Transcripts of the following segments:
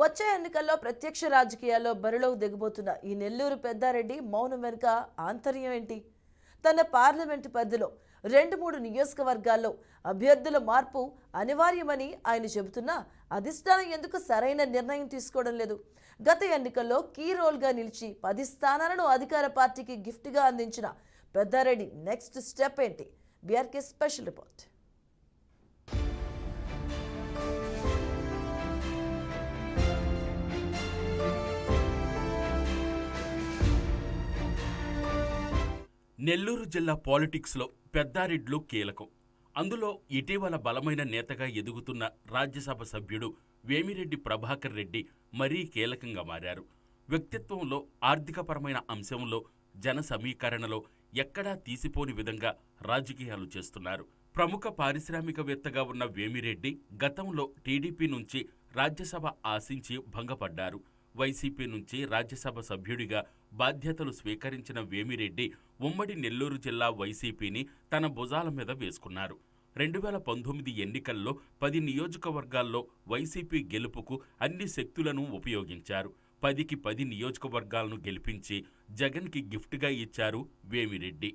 వచ్చే ఎన్నికల్లో ప్రత్యక్ష రాజకీయాల్లో బరిలోకి దిగబోతున్న ఈ నెల్లూరు పెద్దారెడ్డి మౌనం వెనుక ఆంతర్యం ఏంటి? తన పార్లమెంటు పరిధిలో రెండు మూడు నియోజకవర్గాల్లో అభ్యర్థుల మార్పు అనివార్యమని ఆయన చెబుతున్నా అధిష్టానం ఎందుకు సరైన నిర్ణయం తీసుకోవడం లేదు? గత ఎన్నికల్లో కీ రోల్గా నిలిచి పది స్థానాలను అధికార పార్టీకి గిఫ్ట్గా అందించిన పెద్దారెడ్డి నెక్స్ట్ స్టెప్ ఏంటి? BRK special report. నెల్లూరు జిల్లా పాలిటిక్స్లో పెద్దారెడ్లు కీలకం. అందులో ఇటీవల బలమైన నేతగా ఎదుగుతున్న రాజ్యసభ సభ్యుడు వేమిరెడ్డి ప్రభాకర్ రెడ్డి మరీ కీలకంగా మారారు. వ్యక్తిత్వంలో ఆర్థికపరమైన అంశంలో జన సమీకరణలో ఎక్కడా తీసిపోని విధంగా రాజకీయాలు చేస్తున్నారు. ప్రముఖ పారిశ్రామికవేత్తగా ఉన్న వేమిరెడ్డి గతంలో టీడీపీ నుంచి రాజ్యసభ ఆశించి భంగపడ్డారు. వైసీపీ నుంచి రాజ్యసభ సభ్యుడిగా బాధ్యతలు స్వీకరించిన వేమిరెడ్డి ఉమ్మడి నెల్లూరు జిల్లా వైసీపీని తన భుజాల మీద వేసుకున్నారు. రెండు వేల పంతొమ్మిది ఎన్నికల్లో పది నియోజకవర్గాల్లో వైసీపీ గెలుపుకు అన్ని శక్తులను ఉపయోగించారు. పదికి పది నియోజకవర్గాలను గెలిపించి జగన్కి గిఫ్ట్గా ఇచ్చారు వేమిరెడ్డి.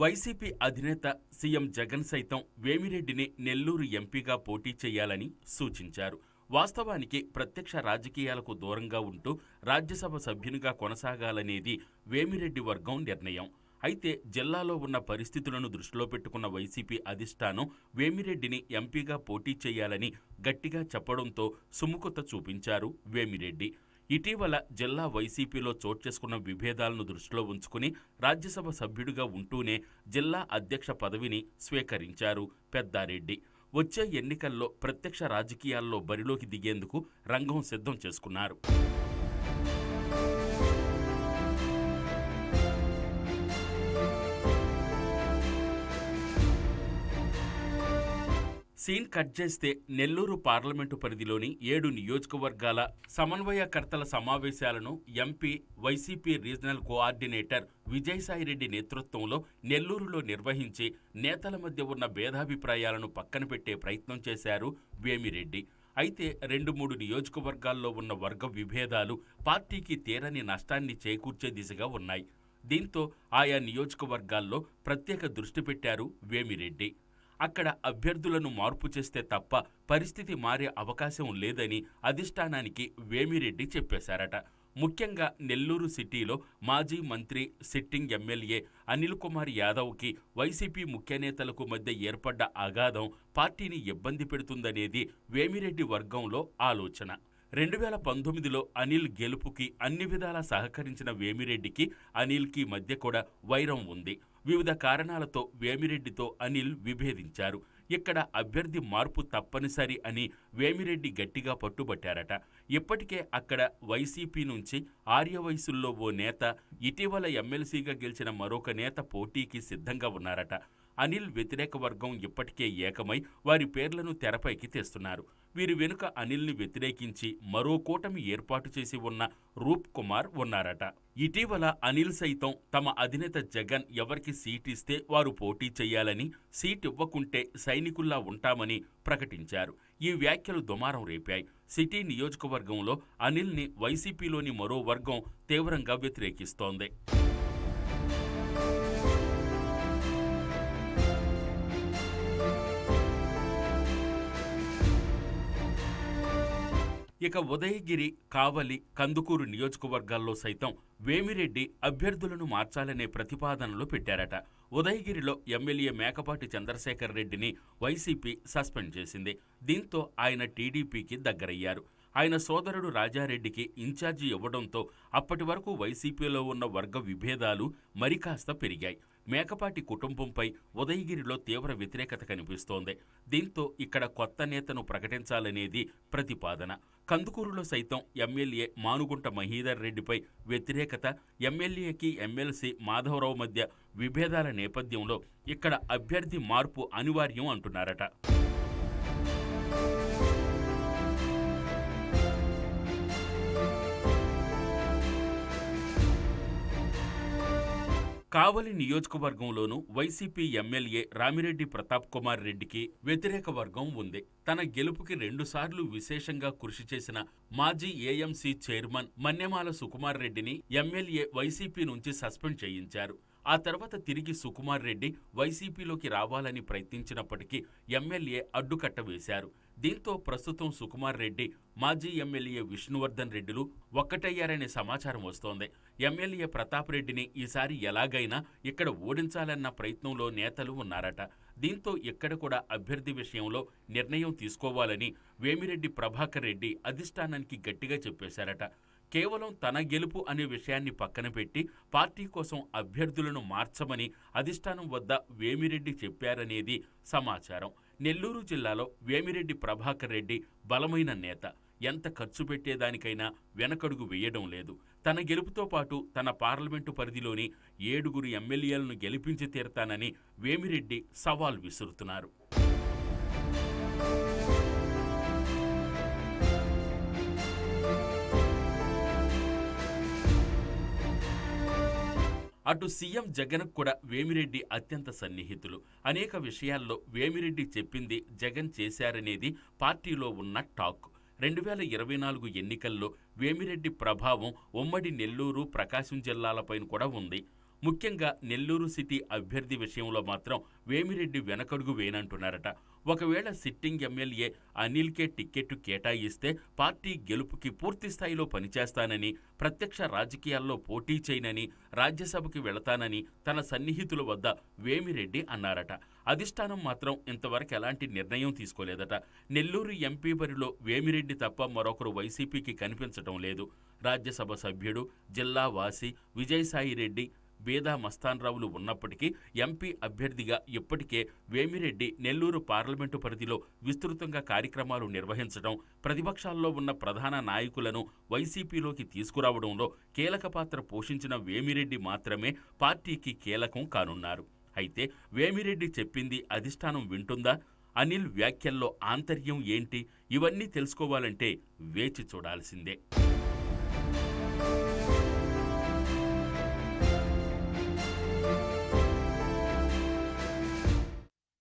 వైసీపీ అధినేత సీఎం జగన్ సైతం వేమిరెడ్డిని నెల్లూరు ఎంపీగా పోటీ చేయాలని సూచించారు. వాస్తవానికి ప్రత్యక్ష రాజకీయాలకు దూరంగా ఉంటూ రాజ్యసభ సభ్యునిగా కొనసాగాలనేది వేమిరెడ్డి వర్గం నిర్ణయం. అయితే జిల్లాలో ఉన్న పరిస్థితులను దృష్టిలో పెట్టుకున్న వైసీపీ అధిష్టానం వేమిరెడ్డిని ఎంపీగా పోటీ చేయాలని గట్టిగా చెప్పడంతో సుముఖత చూపించారు వేమిరెడ్డి. ఇటీవల జిల్లా వైసీపీలో చోటు చేసుకున్న విభేదాలను దృష్టిలో ఉంచుకుని రాజ్యసభ సభ్యుడిగా ఉంటూనే జిల్లా అధ్యక్ష పదవిని స్వీకరించారు పెద్దారెడ్డి. వచ్చే ఎన్నికల్లో ప్రత్యక్ష రాజకీయాల్లో బరిలోకి దిగేందుకు రంగం సిద్ధం చేసుకున్నారు. సీన్ కట్ చేస్తే నెల్లూరు పార్లమెంటు పరిధిలోని ఏడు నియోజకవర్గాల సమన్వయకర్తల సమావేశాలను MP YCP regional coordinator Vijayasaireddy నేతృత్వంలో నెల్లూరులో నిర్వహించి నేతల మధ్య ఉన్న భేదాభిప్రాయాలను పక్కన పెట్టే ప్రయత్నం చేశారు వేమిరెడ్డి. అయితే రెండు మూడు నియోజకవర్గాల్లో ఉన్న వర్గ విభేదాలు పార్టీకి తీరని నష్టాన్ని చేకూర్చే దిశగా ఉన్నాయి. దీంతో ఆయా నియోజకవర్గాల్లో ప్రత్యేక దృష్టి పెట్టారు వేమిరెడ్డి. అక్కడ అభ్యర్థులను మార్పు చేస్తే తప్ప పరిస్థితి మారే అవకాశం లేదని అధిష్టానానికి వేమిరెడ్డి చెప్పేశారట. ముఖ్యంగా నెల్లూరు సిటీలో మాజీ మంత్రి సిట్టింగ్ ఎమ్మెల్యే అనిల్ కుమార్ యాదవ్కి వైసీపీ ముఖ్య నేతలకు మధ్య ఏర్పడ్డ అగాధం పార్టీని ఇబ్బంది పెడుతుందనేది వేమిరెడ్డి వర్గంలో ఆలోచన. రెండు వేల పంతొమ్మిదిలో అనిల్ గెలుపుకి అన్ని విధాలా సహకరించిన వేమిరెడ్డికి అనిల్కి మధ్య కూడా వైరం ఉంది. వివిధ కారణాలతో వేమిరెడ్డితో అనిల్ విభేదించారు. ఇక్కడ అభ్యర్థి మార్పు తప్పనిసరి అని వేమిరెడ్డి గట్టిగా పట్టుబట్టారట. ఇప్పటికే అక్కడ వైసీపీ నుంచి ఆర్యవయసుల్లో ఓ నేత ఇటీవల ఎమ్మెల్సీగా గెలిచిన మరొక నేత పోటీకి సిద్ధంగా ఉన్నారట. అనిల్ వ్యతిరేక వర్గం ఇప్పటికే ఏకమై వారి పేర్లను తెరపైకి తెస్తున్నారు. వీరి వెనుక అనిల్ని వ్యతిరేకించి మరో కూటమి ఏర్పాటు చేసి ఉన్న రూప్ కుమార్ ఉన్నారట. ఇటీవల అనిల్ సైతం తమ అధినేత జగన్ ఎవరికి సీట్ ఇస్తే వారు పోటీ చేయాలని సీట్ ఇవ్వకుంటే సైనికుల్లా ఉంటామని ప్రకటించారు. ఈ వ్యాఖ్యలు దుమారం రేపాయి. సిటీ నియోజకవర్గంలో అనిల్ని వైసీపీలోని మరో వర్గం తీవ్రంగా వ్యతిరేకిస్తోంది. ఇక ఉదయగిరి కావలి కందుకూరు నియోజకవర్గాల్లో సైతం వేమిరెడ్డి అభ్యర్థులను మార్చాలనే ప్రతిపాదనలు పెట్టారట. ఉదయగిరిలో ఎమ్మెల్యే మేకపాటి చంద్రశేఖర్ రెడ్డిని వైసీపీ సస్పెండ్ చేసింది. దీంతో ఆయన టీడీపీకి దగ్గరయ్యారు. ఆయన సోదరుడు రాజారెడ్డికి ఇన్ఛార్జి ఇవ్వడంతో అప్పటి వరకు వైసీపీలో ఉన్న వర్గ విభేదాలు మరికాస్త పెరిగాయి. మేకపాటి కుటుంబంపై ఉదయగిరిలో తీవ్ర వ్యతిరేకత కనిపిస్తోంది. దీంతో ఇక్కడ కొత్త నేతను ప్రకటించాలనేది ప్రతిపాదన. కందుకూరులో సైతం ఎమ్మెల్యే మానుగుంట మహీధర్ రెడ్డిపై వ్యతిరేకత ఎమ్మెల్యేకి ఎమ్మెల్సీ మాధవరావు మధ్య విభేదాల నేపథ్యంలో ఇక్కడ అభ్యర్థి మార్పు అనివార్యం అంటున్నారట. కావలి నియోజకవర్గంలోనూ వైసీపీ ఎమ్మెల్యే రామిరెడ్డి ప్రతాప్ కుమార్ రెడ్డికి వ్యతిరేక వర్గం ఉంది. తన గెలుపుకి రెండుసార్లు విశేషంగా కృషి చేసిన మాజీ ఏఎంసీ చైర్మన్ మన్యమాల సుకుమార్ రెడ్డిని ఎమ్మెల్యే వైసీపీ నుంచి సస్పెండ్ చేయించారు. ఆ తర్వాత తిరిగి సుకుమార్ రెడ్డి వైసీపీలోకి రావాలని ప్రయత్నించినప్పటికీ ఎమ్మెల్యే అడ్డుకట్ట వేశారు. దీంతో ప్రస్తుతం సుకుమార్ రెడ్డి మాజీ ఎమ్మెల్యే విష్ణువర్ధన్ రెడ్డిలు ఒక్కటయ్యారనే సమాచారం వస్తోంది. ఎమ్మెల్యే ప్రతాప్ రెడ్డిని ఈసారి ఎలాగైనా ఇక్కడ ఓడించాలన్న ప్రయత్నంలో నేతలు ఉన్నారట. దీంతో ఇక్కడ కూడా అభ్యర్థి విషయంలో నిర్ణయం తీసుకోవాలని వేమిరెడ్డి ప్రభాకర్ రెడ్డి అధిష్టానానికి గట్టిగా చెప్పేశారట. కేవలం తన గెలుపు అనే విషయాన్ని పక్కన పెట్టి పార్టీ కోసం అభ్యర్థులను మార్చమని అధిష్టానం వద్ద వేమిరెడ్డి చెప్పారనేది సమాచారం. నెల్లూరు జిల్లాలో వేమిరెడ్డి ప్రభాకర్ రెడ్డి బలమైన నేత. ఎంత ఖర్చు పెట్టేదానికైనా వెనకడుగు వేయడం లేదు. తన గెలుపుతో పాటు తన పార్లమెంటు పరిధిలోని ఏడుగురు ఎమ్మెల్యేలను గెలిపించి తీరతానని వేమిరెడ్డి సవాల్ విసురుతున్నారు. అటు సీఎం జగన్ కూడా వేమిరెడ్డి అత్యంత సన్నిహితులు. అనేక విషయాల్లో వేమిరెడ్డి చెప్పింది జగన్ చేశారనేది పార్టీలో ఉన్న టాక్. రెండు వేల ఇరవై నాలుగు ఎన్నికల్లో వేమిరెడ్డి ప్రభావం ఉమ్మడి నెల్లూరు ప్రకాశం జిల్లాలపైన కూడా ఉంది. ముఖ్యంగా నెల్లూరు సిటీ అభ్యర్థి విషయంలో మాత్రం వేమిరెడ్డి వెనకడుగు వేనంటున్నారట. ఒకవేళ సిట్టింగ్ ఎమ్మెల్యే అనిల్కే టిక్కెట్టు కేటాయిస్తే పార్టీ గెలుపుకి పూర్తి స్థాయిలో పనిచేస్తానని ప్రత్యక్ష రాజకీయాల్లో పోటీ చేయనని రాజ్యసభకి వెళతానని తన సన్నిహితుల వద్ద వేమిరెడ్డి అన్నారట. అధిష్టానం మాత్రం ఇంతవరకు ఎలాంటి నిర్ణయం తీసుకోలేదట. నెల్లూరు ఎంపీ బరిలో వేమిరెడ్డి తప్ప మరొకరు వైసీపీకి కనిపించటం లేదు. రాజ్యసభ సభ్యుడు జిల్లా వాసి విజయసాయిరెడ్డి బేదా మస్తాన్రావులు ఉన్నప్పటికీ ఎంపీ అభ్యర్థిగా ఇప్పటికే వేమిరెడ్డి నెల్లూరు పార్లమెంటు పరిధిలో విస్తృతంగా కార్యక్రమాలు నిర్వహించడం ప్రతిపక్షాల్లో ఉన్న ప్రధాన నాయకులను వైసీపీలోకి తీసుకురావడంలో కీలక పాత్ర పోషించిన వేమిరెడ్డి మాత్రమే పార్టీకి కీలకం కానున్నారు. అయితే వేమిరెడ్డి చెప్పింది అధిష్టానం వింటుందా? అనిల్ వ్యాఖ్యల్లో ఆంతర్యం ఏంటి? ఇవన్నీ తెలుసుకోవాలంటే వేచి చూడాల్సిందే.